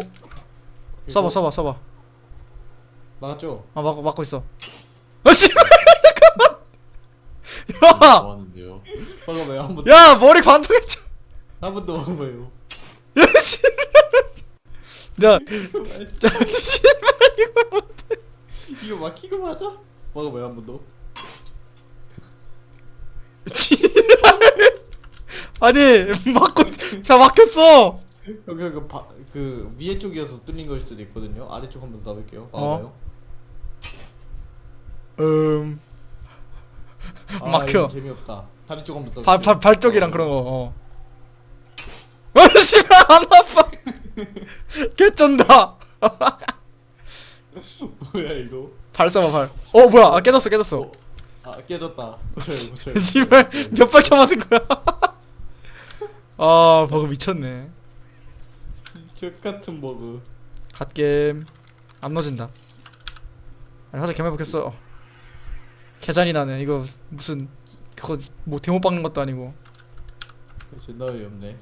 고. 써봐 써봐 써봐. 맞죠? 아 막고 막고 있어. 아 씨발 잠깐만! 좋았는데요. 막아봐요 한번 야! 야 머리 관통했죠? 한번 더 막아봐요. 야 씨발! 야 씨발 이거 이거 막히고 맞아? 막아봐요 한번 더. 지랄 아니 막고 다 막혔어 여기 그, 바, 그 위에 쪽이어서 뚫린 걸 수도 있거든요. 아래쪽 한번 쏴볼게요. 어. 막아봐요. 음 아, 막혀. 재미없다. 다리 쪽 한번 쏴볼게요. 발, 발, 발쪽이랑 그런 거, 어. 어, 씨발, 안 아파! 개쩐다! 뭐야 이거? 발 써봐, 발. 어, 뭐야, 아, 깨졌어, 깨졌어. 어, 아 깨졌다. 고쳐요 고쳐요. 씨발, 몇발 쳐맞은 거야? 아, 버그 미쳤네. 족 같은 버그. 갓겜. 안 넣어진다. 아니, 사실 개말복했어. 개잔이 나네. 이거, 무슨, 그거, 뭐, 데모 박는 것도 아니고. 존나 어이없네.